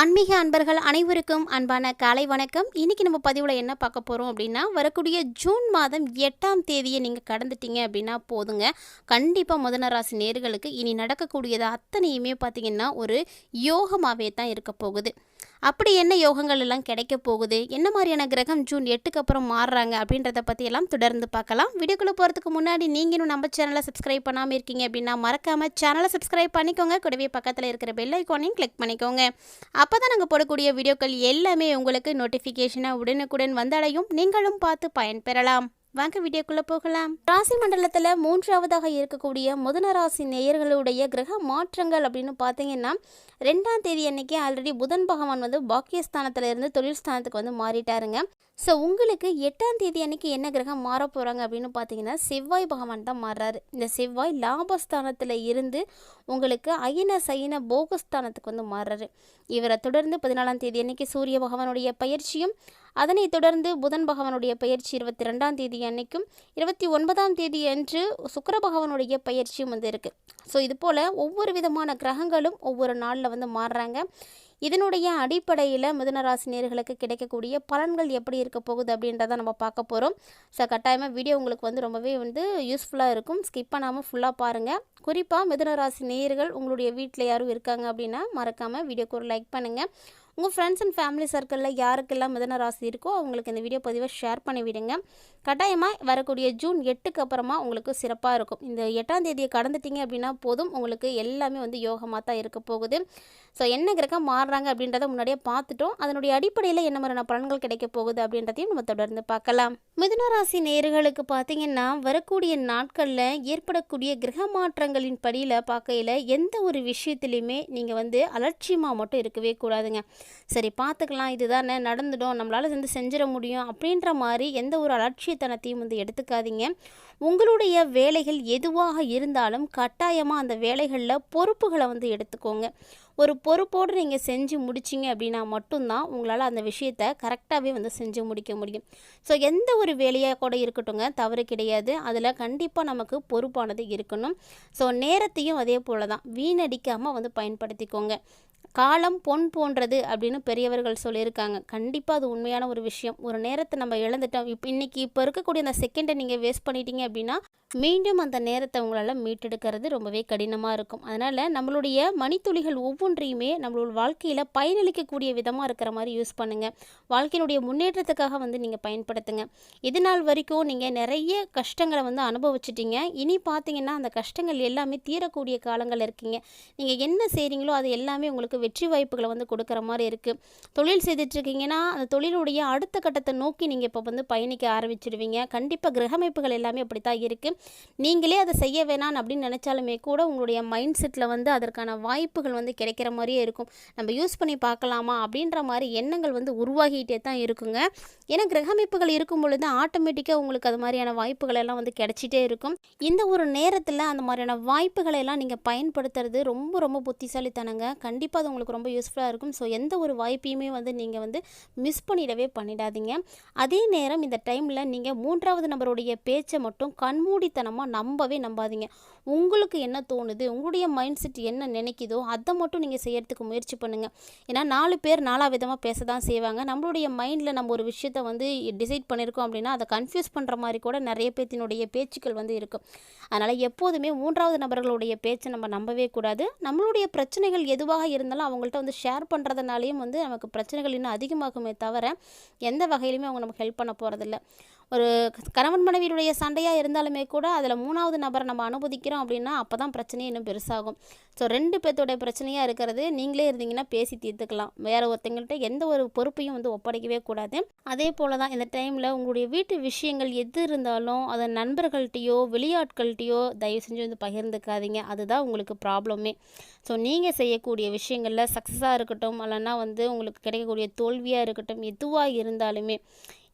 ஆன்மீக அன்பர்கள் அனைவருக்கும் அன்பான காலை வணக்கம். இன்னைக்கு நம்ம பதிவில் என்ன பார்க்க போகிறோம் அப்படின்னா வரக்கூடிய ஜூன் மாதம் எட்டாம் தேதியை நீங்கள் கடந்துட்டீங்க அப்படின்னா போதுங்க. கண்டிப்பாக முதன ராசி நேர்களுக்கு இனி நடக்கக்கூடியது அத்தனையுமே பார்த்தீங்கன்னா ஒரு யோகமாகவே தான் இருக்க போகுது. அப்படி என்ன யோகங்கள் எல்லாம் கிடைக்க போகுது? என்ன மாதிரியான கிரகம் ஜூன் எட்டுக்கு அப்புறம் மாறுறாங்க? அப்படின்றத பற்றி எல்லாம் தொடர்ந்து பார்க்கலாம். வீடியோக்குள்ளே போகிறதுக்கு முன்னாடி நீங்களும் நம்ம சேனலை சப்ஸ்கிரைப் பண்ணாமல் இருக்கீங்க அப்படின்னா மறக்காமல் சேனலை சப்ஸ்கிரைப் பண்ணிக்கோங்க. கூடவே பக்கத்தில் இருக்கிற பெல் ஐக்கானையும் கிளிக் பண்ணிக்கோங்க. அப்போ தான் நாங்கள் போடக்கூடிய வீடியோக்கள் எல்லாமே உங்களுக்கு நோட்டிஃபிகேஷனாக உடனுக்குடன் வந்தடையும். நீங்களும் பார்த்து பயன்பெறலாம். வாங்க வீடியோக்குள்ளே போகலாம். ராசி மண்டலத்தில் மூன்றாவதாக இருக்கக்கூடிய முதன ராசி நேயர்களுடைய கிரக மாற்றங்கள் அப்படின்னு பார்த்தீங்கன்னா ரெண்டாம் தேதி அன்னைக்கு ஆல்ரெடி புதன் பகவான் வந்து பாக்கியஸ்தானத்துல இருந்து தொழில் ஸ்தானத்துக்கு வந்து மாறிட்டாருங்க. ஸோ உங்களுக்கு எட்டாம் தேதி அன்னைக்கு என்ன கிரகம் மாற போகிறாங்க அப்படின்னு பார்த்தீங்கன்னா செவ்வாய் பகவான் தான் மாறுறாரு. இந்த செவ்வாய் லாபஸ்தானத்தில் இருந்து உங்களுக்கு அயன சயன போகஸ்தானத்துக்கு வந்து மாறுறாரு. இவரை தொடர்ந்து பதினாலாம் தேதி அன்னைக்கு சூரிய பகவானுடைய பயிற்சியும் அதனைத் தொடர்ந்து புதன் பகவானுடைய பயிற்சி இருபத்தி ரெண்டாம் தேதி அன்னைக்கும் இருபத்தி ஒன்பதாம் தேதி அன்று சுக்கர பகவானுடைய பயிற்சியும் வந்து இருக்குது ஸோ இது போல் ஒவ்வொரு விதமான கிரகங்களும் ஒவ்வொரு நாளில் வந்து மாறுறாங்க. இதனுடைய அடிப்படையில் மிதுனராசி நேர்களுக்கு கிடைக்கக்கூடிய பலன்கள் எப்படி இருக்க போகுது அப்படின்றத நம்ம பார்க்க போகிறோம் ஸோ கட்டாயமாக வீடியோ உங்களுக்கு வந்து ரொம்பவே வந்து யூஸ்ஃபுல்லாக இருக்கும். ஸ்கிப் பண்ணாமல் ஃபுல்லாக பாருங்கள் குறிப்பாக மிதுனராசி நேயர்கள் உங்களுடைய வீட்டில் யாரும் இருக்காங்க அப்படின்னா மறக்காமல் வீடியோக்கு ஒரு லைக் பண்ணுங்கள் உங்கள் ஃப்ரெண்ட்ஸ் அண்ட் ஃபேமிலி சர்க்கிளில் யாருக்கெல்லாம் மிதன ராசி இருக்கோ அவங்களுக்கு இந்த வீடியோ பதிவை ஷேர் பண்ணி விடுங்க. கட்டாயமாக வரக்கூடிய ஜூன் எட்டுக்கு அப்புறமா உங்களுக்கு சிறப்பாக இருக்கும். இந்த எட்டாம் தேதியை கடந்துட்டீங்க அப்படின்னா போதும். உங்களுக்கு எல்லாமே வந்து யோகமாக தான் இருக்க போகுது. ஸோ என்ன கிரகம் மாறுறாங்க அப்படின்றத முன்னாடியே பார்த்துட்டோம். அதனுடைய அடிப்படையில் என்ன மாதிரியான பலன்கள் கிடைக்க போகுது அப்படின்றதையும் நம்ம தொடர்ந்து பார்க்கலாம். மிதுன ராசி நேர்களுக்கு பார்த்தீங்கன்னா வரக்கூடிய நாட்களில் ஏற்படக்கூடிய கிரக மாற்றங்களின் படியில் பார்க்கையில் எந்த ஒரு விஷயத்துலையுமே நீங்கள் வந்து அலட்சியமாக மட்டும் இருக்கவே கூடாதுங்க. சரி பார்த்துக்கலாம் இதுதானே நடந்துடும் நம்மளால் வந்து செஞ்சிட முடியும் அப்படின்ற மாதிரி எந்த ஒரு அலட்சியத்தனத்தையும் வந்து எடுத்துக்காதீங்க. உங்களுடைய வேலைகள் எதுவாக இருந்தாலும் கட்டாயமாக அந்த வேலைகளில் பொறுப்புகளை வந்து எடுத்துக்கோங்க. ஒரு பொறுப்போடு நீங்கள் செஞ்சு முடிச்சிங்க அப்படின்னா மட்டும்தான் உங்களால் அந்த விஷயத்தை கரெக்டாகவே வந்து செஞ்சு முடிக்க முடியும். ஸோ எந்த ஒரு வேலையாக கூட இருக்கட்டுங்க தவறு கிடையாது. அதில் கண்டிப்பாக நமக்கு பொறுப்பானது இருக்கணும். ஸோ நேரத்தையும் அதே போல் தான் வீணடிக்காமல் வந்து பயன்படுத்திக்கோங்க. காலம் பொன் போன்றது அப்படின்னு பெரியவர்கள் சொல்லியிருக்காங்க. கண்டிப்பாக அது உண்மையான ஒரு விஷயம். ஒரு நேரத்தை நம்ம இழந்துட்டோம். இப்போ இன்றைக்கி இப்போ இருக்கக்கூடிய அந்த செகண்டை நீங்கள் வேஸ்ட் பண்ணிட்டீங்க அப்படின்னா மீண்டும் அந்த நேரத்தை உங்களால் மீட்டெடுக்கிறது ரொம்பவே கடினமாக இருக்கும். அதனால் நம்மளுடைய மணித்துளிகள் ஒவ்வொன்றையுமே நம்மளோட வாழ்க்கையில் பயனளிக்கக்கூடிய விதமாக இருக்கிற மாதிரி யூஸ் பண்ணுங்கள் வாழ்க்கையினுடைய முன்னேற்றத்துக்காக வந்து நீங்கள் பயன்படுத்துங்க. இது நாள் வரைக்கும் நீங்கள் நிறைய கஷ்டங்களை வந்து அனுபவிச்சிட்டீங்க. இனி பார்த்தீங்கன்னா அந்த கஷ்டங்கள் எல்லாமே தீரக்கூடிய காலங்கள் இருக்கீங்க. நீங்கள் என்ன செய்கிறீங்களோ அது எல்லாமே உங்களுக்கு வெற்றி வாய்ப்புகளை வந்து கொடுக்குற மாதிரி இருக்குது தொழில் செய்துட்ருக்கீங்கன்னா அந்த தொழிலுடைய அடுத்த கட்டத்தை நோக்கி நீங்கள் இப்போ வந்து பயணிக்க ஆரம்பிச்சிடுவீங்க கண்டிப்பாக கிரகமைப்புகள் எல்லாமே அப்படி தான் இருக்குது நீங்களே அதை செய்ய வேணாம் அப்படின்னு நினச்சாலுமே கூட உங்களுடைய மைண்ட் செட்டில் வந்து அதற்கான வாய்ப்புகள் வந்து கிடைக்கிற மாதிரியே இருக்கும். நம்ம யூஸ் பண்ணி பார்க்கலாமா அப்படின்ற மாதிரி எண்ணங்கள் வந்து உருவாகிட்டே தான் இருக்குங்க. ஏன்னா கிரகமைப்புகள் இருக்கும் பொழுது ஆட்டோமேட்டிக்காக உங்களுக்கு அது மாதிரியான வாய்ப்புகள் எல்லாம் வந்து கிடைச்சிட்டே இருக்கும். இந்த ஒரு நேரத்தில் அந்த மாதிரியான வாய்ப்புகளை எல்லாம் நீங்கள் பயன்படுத்துறது ரொம்ப ரொம்ப புத்திசாலித்தனங்க. கண்டிப்பாக அது உங்களுக்கு ரொம்ப யூஸ்ஃபுல்லாக இருக்கும். ஸோ எந்த ஒரு வாய்ப்பையுமே வந்து நீங்கள் வந்து மிஸ் பண்ணிடவே பண்ணிடாதீங்க. அதே நேரம் இந்த டைமில் நீங்கள் மூன்றாவது நபருடைய பேச்சை மட்டும் கண்மூடித்தனமாக நம்பவே நம்பாதீங்க. உங்களுக்கு என்ன தோணுது? உங்களுடைய மைண்ட் செட் என்ன நினைக்குதோ அதை மட்டும் நீங்கள் செய்யறதுக்கு முயற்சி பண்ணுங்கள் ஏன்னா நாலு பேர் நாலா விதமாக பேச தான் செய்வாங்க. நம்மளுடைய மைண்டில் நம்ம ஒரு விஷயத்தை வந்து டிசைட் பண்ணியிருக்கோம் அப்படின்னா அதை கன்ஃபியூஸ் பண்ணுற மாதிரி கூட நிறைய பேத்தினுடைய பேச்சுக்கள் வந்து இருக்கும். அதனால் எப்போதுமே மூன்றாவது நபர்களுடைய பேச்சை நம்ம நம்பவே கூடாது. நம்மளுடைய பிரச்சனைகள் எதுவாக இருந்தாலும் அவங்கள்ட்ட வந்து ஷேர் பண்ணுறதுனாலையும் வந்து நமக்கு பிரச்சனைகள் இன்னும் அதிகமாகுமே தவிர எந்த வகையிலுமே அவங்க நமக்கு ஹெல்ப் பண்ண போகிறதில்ல ஒரு கணவன் மனைவியுடைய சண்டையாக இருந்தாலுமே கூட அதில் மூணாவது நபரை நம்ம அனுமதிக்கிறோம் அப்படின்னா அப்போ தான் பிரச்சனையே இன்னும் பெருசாகும். ஸோ ரெண்டு பேர்த்தோடைய பிரச்சனையாக இருக்கிறது நீங்களே இருந்தீங்கன்னா பேசி தீர்த்துக்கலாம். வேறு ஒருத்தங்கள்ட்ட எந்த ஒரு பொறுப்பையும் வந்து ஒப்படைக்கவே கூடாது. அதே போல் தான் இந்த டைமில் உங்களுடைய வீட்டு விஷயங்கள் எது இருந்தாலும் அதை நண்பர்கள்ட்டையோ வெளியாட்கள்கிட்டையோ தயவு செஞ்சு வந்து பகிர்ந்துக்காதீங்க. அதுதான் உங்களுக்கு ப்ராப்ளமே ஸோ நீங்கள் செய்யக்கூடிய விஷயங்களில் சக்ஸஸாக இருக்கட்டும் இல்லைன்னா வந்து உங்களுக்கு கிடைக்கக்கூடிய தோல்வியாக இருக்கட்டும் எதுவாக இருந்தாலுமே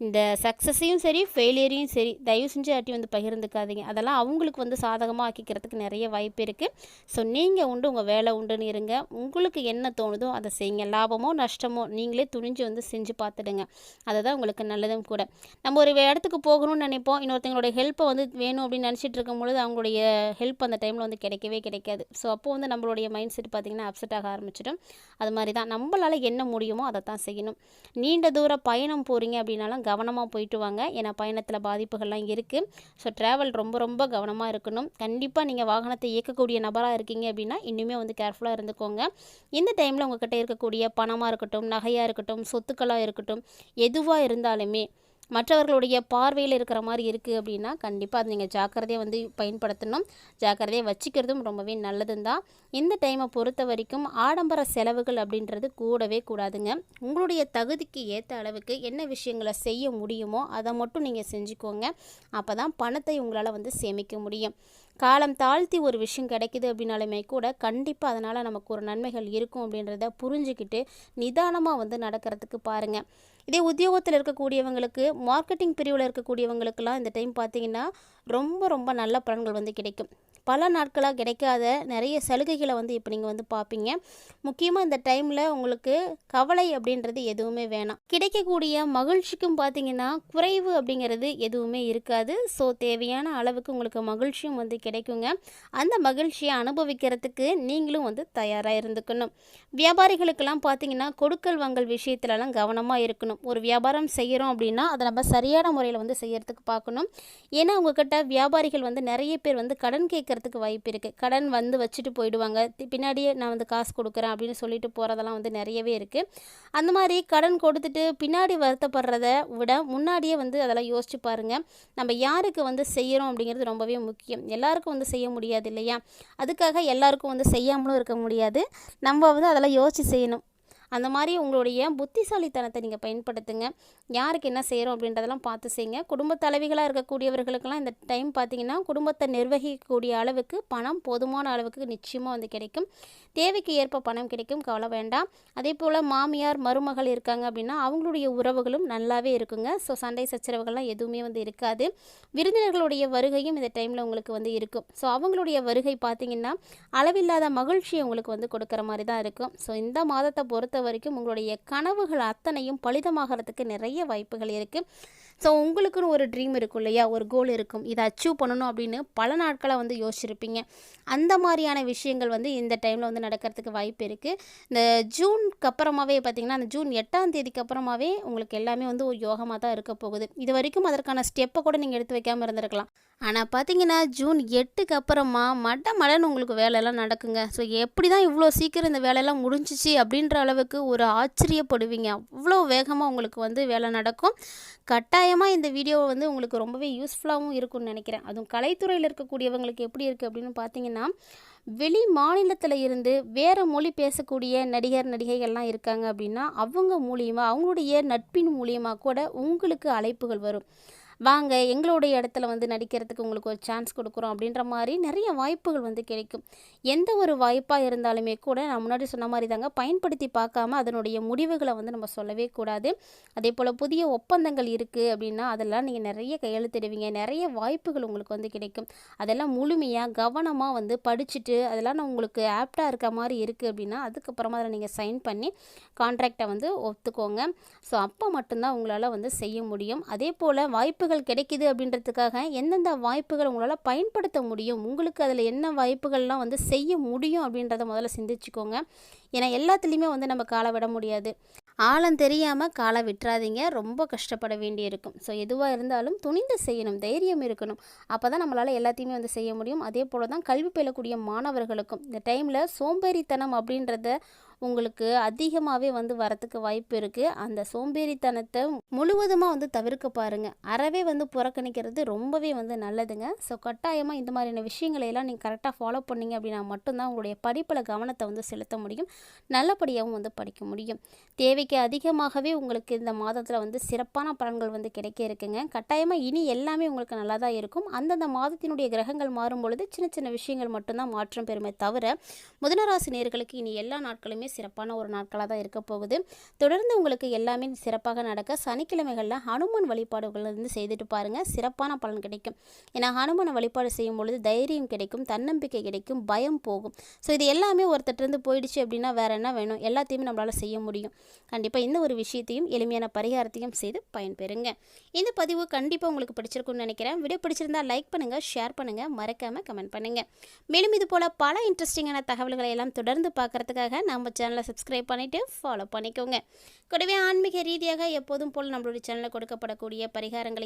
இந்த சக்ஸஸையும் சரி ஃபெயிலியரையும் சரி தயவு செஞ்சு யார்ட்டையும் வந்து பகிர்ந்துக்காதீங்க. அதெல்லாம் அவங்களுக்கு வந்து சாதகமாக ஆக்கிக்கிறதுக்கு நிறைய வாய்ப்பு இருக்குது ஸோ நீங்கள் உண்டு உங்கள் வேலை உண்டுன்னு இருங்க. உங்களுக்கு என்ன தோணுதோ அதை செய்யுங்க. லாபமோ நஷ்டமோ நீங்களே துணிஞ்சு வந்து செஞ்சு பார்த்துடுங்க. அதுதான் உங்களுக்கு நல்லதும் கூட. நம்ம ஒரு இடத்துக்கு போகணும்னு நினைப்போம். இன்னொருத்தங்களோட ஹெல்ப்பை வந்து வேணும் அப்படின்னு நினச்சிட்டு இருக்கும் பொழுது அவங்களுடைய ஹெல்ப் அந்த டைமில் வந்து கிடைக்கவே கிடைக்காது. ஸோ அப்போ வந்து நம்மளுடைய மைண்ட் செட் பார்த்திங்கன்னா அப்செட் ஆக ஆரம்பிச்சிடும். அது மாதிரி தான். நம்மளால் என்ன முடியுமோ அதை தான் செய்யணும். நீண்ட தூர பயணம் போகிறீங்க அப்படின்னாலும் கவனமாக போயிட்டு வாங்க. ஏன்னா பயணத்தில் பாதிப்புகள்லாம் இருக்குது ஸோ ட்ராவல் ரொம்ப ரொம்ப கவனமாக இருக்கணும். கண்டிப்பாக நீங்கள் வாகனத்தை இயக்கக்கூடிய நபராக இருக்கீங்க அப்படின்னா இன்னுமே வந்து கேர்ஃபுல்லாக இருந்துக்கோங்க. இந்த டைமில் உங்கள்கிட்ட இருக்கக்கூடிய பணமாக இருக்கட்டும் நகையாக இருக்கட்டும் சொத்துக்களாக இருக்கட்டும் எதுவாக இருந்தாலுமே மற்றவர்களுடைய பார்வையில் இருக்கிற மாதிரி இருக்குது அப்படின்னா கண்டிப்பாக அது நீங்கள் ஜாக்கிரதையாக வந்து பயன்படுத்தணும். ஜாக்கிரதையாக வச்சுக்கிறதும் ரொம்பவே நல்லதும் தான் இந்த டைமை பொறுத்த வரைக்கும் ஆடம்பர செலவுகள் அப்படின்றது கூடவே கூடாதுங்க. உங்களுடைய தகுதிக்கு ஏற்ற அளவுக்கு என்ன விஷயங்களை செய்ய முடியுமோ அதை மட்டும் நீங்கள் செஞ்சுக்கோங்க. அப்போ தான் பணத்தை உங்களால் வந்து சேமிக்க முடியும். காலம் தாழ்த்தி ஒரு விஷயம் கிடைக்குது அப்படின்னாலுமே கூட கண்டிப்பாக அதனால் நமக்கு ஒரு நன்மைகள் இருக்கும் அப்படின்றத புரிஞ்சுக்கிட்டு நிதானமாக வந்து நடக்கிறதுக்கு பாருங்கள் இதே உத்தியோகத்தில் இருக்கக்கூடியவங்களுக்கு மார்க்கெட்டிங் பிரிவில் இருக்கக்கூடியவங்களுக்கெல்லாம் இந்த டைம் பார்த்தீங்கன்னா ரொம்ப ரொம்ப நல்ல பலன்கள் வந்து கிடைக்கும். பல நாட்களாக கிடைக்காத நிறைய சலுகைகளை வந்து இப்போ நீங்கள் வந்து பார்ப்பீங்க முக்கியமாக இந்த டைமில் உங்களுக்கு கவலை அப்படின்றது எதுவுமே வேணாம். கிடைக்கக்கூடிய மகிழ்ச்சிக்கும் பார்த்தீங்கன்னா குறைவு அப்படிங்கிறது எதுவுமே இருக்காது. ஸோ தேவையான அளவுக்கு உங்களுக்கு மகிழ்ச்சியும் வந்து கிடைக்குங்க. அந்த மகிழ்ச்சியை அனுபவிக்கிறதுக்கு நீங்களும் வந்து தயாராக இருந்துக்கணும். வியாபாரிகளுக்கெல்லாம் பார்த்தீங்கன்னா கொடுக்கல் வாங்கல் விஷயத்துலலாம் கவனமாக இருக்கணும். ஒரு வியாபாரம் செய்கிறோம் அப்படின்னா அதை நம்ம சரியான முறையில் வந்து செய்யறதுக்கு பார்க்கணும் ஏன்னா உங்ககிட்ட வியாபாரிகள் வந்து நிறைய பேர் வந்து கடன் கேட்க கேட்கறதுக்கு வாய்ப்பு இருக்குது கடன் வந்து வச்சுட்டு போயிடுவாங்க. பின்னாடியே நான் வந்து காசு கொடுக்குறேன் அப்படின்னு சொல்லிட்டு போகிறதெல்லாம் வந்து நிறையவே இருக்குது அந்த மாதிரி கடன் கொடுத்துட்டு பின்னாடி வருத்தப்படுறத விட முன்னாடியே வந்து அதெல்லாம் யோசிச்சு பாருங்கள் நம்ம யாருக்கு வந்து செய்கிறோம் அப்படிங்கிறது ரொம்பவே முக்கியம். எல்லாருக்கும் வந்து செய்ய முடியாது இல்லையா? அதுக்காக எல்லாருக்கும் வந்து செய்யாமலும் இருக்க முடியாது. நம்ம வந்து அதெல்லாம் யோசிச்சு செய்யணும். அந்த மாதிரி உங்களுடைய புத்திசாலித்தனத்தை நீங்கள் பயன்படுத்துங்க. யாருக்கு என்ன செய்கிறோம் அப்படின்றதெல்லாம் பார்த்து செய்யுங்க குடும்ப தலைவிகளாக இருக்கக்கூடியவர்களுக்கெல்லாம் இந்த டைம் பார்த்தீங்கன்னா குடும்பத்தை நிர்வகிக்கக்கூடிய அளவுக்கு பணம் போதுமான அளவுக்கு நிச்சயமாக வந்து கிடைக்கும். தேவைக்கு ஏற்ப பணம் கிடைக்கும் கவலை வேண்டாம். அதே போல் மாமியார் மருமகள் இருக்காங்க அப்படின்னா அவங்களுடைய உறவுகளும் நல்லாவே இருக்குங்க. ஸோ சண்டை சச்சரவுகள்லாம் எதுவுமே வந்து இருக்காது. விருந்தினர்களுடைய வருகையும் இந்த டைமில் உங்களுக்கு வந்து இருக்கும். ஸோ அவங்களுடைய வருகை பார்த்தீங்கன்னா அளவில்லாத மகிழ்ச்சியை உங்களுக்கு வந்து கொடுக்குற மாதிரி தான் இருக்கும். ஸோ இந்த மாதத்தை பொறுத்த வரைக்கும் உங்களுடைய கனவுகள் அத்தனையும் பலிதமாகறதுக்கு நிறைய வாய்ப்புகள் இருக்குது ஸோ உங்களுக்குன்னு ஒரு ட்ரீம் இருக்கும் இல்லையா? ஒரு கோல் இருக்கும். இதை அச்சீவ் பண்ணணும் அப்படின்னு பல நாட்களாக வந்து யோசிச்சிருப்பீங்க. அந்த மாதிரியான விஷயங்கள் வந்து இந்த டைமில் வந்து நடக்கிறதுக்கு வாய்ப்பு இருக்குது இந்த ஜூனுக்கு அப்புறமாவே பார்த்தீங்கன்னா அந்த ஜூன் எட்டாம் தேதிக்கு அப்புறமாவே உங்களுக்கு எல்லாமே வந்து ஒரு யோகமாக தான் இருக்க போகுது. இது வரைக்கும் அதற்கான ஸ்டெப்பை கூட நீங்கள் எடுத்து வைக்காமல் இருந்திருக்கலாம். ஆனால் பார்த்தீங்கன்னா ஜூன் எட்டுக்கு அப்புறமா மட மடன்னு உங்களுக்கு வேலையெல்லாம் நடக்குங்க. ஸோ எப்படி தான் இவ்வளோ சீக்கிரம் இந்த வேலையெல்லாம் முடிஞ்சிச்சு அப்படின்ற அளவுக்கு ஒரு ஆச்சரியப்படுவீங்க. அவ்வளோ வேகமாக உங்களுக்கு வந்து வேலை நடக்கும். கட்டாயமாக இந்த வீடியோ வந்து உங்களுக்கு ரொம்பவே யூஸ்ஃபுல்லாகவும் இருக்கும்னு நினைக்கிறேன். அதுவும் கலைத்துறையில் இருக்கக்கூடியவங்களுக்கு எப்படி இருக்குது அப்படின்னு பார்த்தீங்கன்னா வெளி மாநிலத்தில் இருந்து வேறு மொழி பேசக்கூடிய நடிகர் நடிகைகள்லாம் இருக்காங்க அப்படின்னா அவங்க மூலியமாக அவங்களுடைய நட்பின் மூலியமாக கூட உங்களுக்கு அழைப்புகள் வரும். வாங்க எங்களுடைய இடத்துல வந்து நடிக்கிறதுக்கு உங்களுக்கு ஒரு சான்ஸ் கொடுக்குறோம் அப்படின்ற மாதிரி நிறைய வாய்ப்புகள் வந்து கிடைக்கும். எந்த ஒரு வாய்ப்பாக இருந்தாலுமே கூட நான் முன்னாடி சொன்ன மாதிரி தாங்க பயன்படுத்தி பார்க்காம அதனுடைய முடிவுகளை வந்து நம்ம சொல்லவே கூடாது. அதே போல் புதிய ஒப்பந்தங்கள் இருக்குது அப்படின்னா அதெல்லாம் நீங்கள் நிறைய கையெழுத்திடுவீங்க. நிறைய வாய்ப்புகள் உங்களுக்கு வந்து கிடைக்கும். அதெல்லாம் முழுமையாக கவனமாக வந்து படிச்சுட்டு அதெல்லாம் நான் உங்களுக்கு ஆப்டாக இருக்க மாதிரி இருக்குது அப்படின்னா அதுக்கப்புறமா அதில் நீங்கள் சைன் பண்ணி கான்ட்ராக்டை வந்து ஒத்துக்கோங்க. ஸோ அப்போ மட்டும்தான் உங்களால் வந்து செய்ய முடியும். அதே போல் வாய்ப்பு வாய்ப்புகள் கிடைக்குது அப்படின்றதுக்காக எந்தெந்த வாய்ப்புகள் உங்களால் பயன்படுத்த முடியும்? உங்களுக்கு அதில் என்ன வாய்ப்புகள்லாம் வந்து செய்ய முடியும் அப்படின்றத முதல்ல சிந்திச்சுக்கோங்க. ஏன்னா எல்லாத்துலேயுமே வந்து நம்ம காலை விட முடியாது. ஆழம் தெரியாமல் காலை விட்டுறாதீங்க. ரொம்ப கஷ்டப்பட வேண்டியிருக்கும். ஸோ எதுவாக இருந்தாலும் துணிந்து செய்யணும். தைரியம் இருக்கணும். அப்போ தான் நம்மளால் எல்லாத்தையுமே வந்து செய்ய முடியும். அதே போல் தான் கல்வி பயிலக்கூடிய மாணவர்களுக்கும். இந்த டைமில் சோம்பேறித்தனம் அப்படின்றத உங்களுக்கு அதிகமாகவே வந்து வரத்துக்கு வாய்ப்பு இருக்குது அந்த சோம்பேறித்தனத்தை முழுவதுமாக வந்து தவிர்க்க பாருங்கள் அறவே வந்து புறக்கணிக்கிறது ரொம்பவே வந்து நல்லதுங்க. ஸோ கட்டாயமாக இந்த மாதிரியான விஷயங்களை எல்லாம் நீங்கள் கரெக்டாக ஃபாலோ பண்ணீங்க அப்படின்னா மட்டும்தான் உங்களுடைய படிப்பில் கவனத்தை வந்து செலுத்த முடியும். நல்லபடியாகவும் வந்து படிக்க முடியும். தேவைக்கு அதிகமாகவே உங்களுக்கு இந்த மாதத்தில் வந்து சிறப்பான பலன்கள் வந்து கிடைக்க இருக்குங்க. கட்டாயமாக இனி எல்லாமே உங்களுக்கு நல்லா தான் இருக்கும். அந்தந்த மாதத்தினுடைய கிரகங்கள் மாறும் பொழுது சின்ன சின்ன விஷயங்கள் மட்டும்தான் மாற்றம் பெறுமே தவிர முதனராசி நேர்களுக்கு இனி எல்லா நாட்களுமே எல்லாமே சிறப்பான ஒரு நாட்களாக தான் இருக்க போகுது. தொடர்ந்து உங்களுக்கு எல்லாமே சிறப்பாக நடக்க சனிக்கிழமைகளில் ஹனுமான் வழிபாடுகள் இருந்து செய்துட்டு பாருங்கள் சிறப்பான பலன் கிடைக்கும். ஏன்னா ஹனுமனை வழிபாடு செய்யும் பொழுது தைரியம் கிடைக்கும் தன்னம்பிக்கை கிடைக்கும் பயம் போகும். ஸோ இது எல்லாமே ஒருத்தட்டிருந்து போயிடுச்சு அப்படின்னா வேறு என்ன வேணும்? எல்லாத்தையுமே நம்மளால் செய்ய முடியும். கண்டிப்பாக இந்த ஒரு விஷயத்தையும் எளிமையான பரிகாரத்தையும் செய்து பயன்பெறுங்க. இந்த பதிவு கண்டிப்பாக உங்களுக்கு பிடிச்சிருக்கும்னு நினைக்கிறேன். வீடியோ பிடிச்சிருந்தா லைக் பண்ணுங்கள் ஷேர் பண்ணுங்கள் மறக்காமல் கமெண்ட் பண்ணுங்கள் மேலும் இது போல் பல இன்ட்ரெஸ்டிங்கான தகவல்களை எல்லாம் தொடர்ந்து பார்க்கறதுக்காக நம்ம சேனலை சப்ஸ்கிரைப் பண்ணிவிட்டு ஃபாலோ பண்ணிக்கோங்க. கூடவே ஆன்மீக ரீதியாக எப்போதும் போல் நம்மளுடைய சேனலில் கொடுக்கப்படக்கூடிய பரிகாரங்களையும்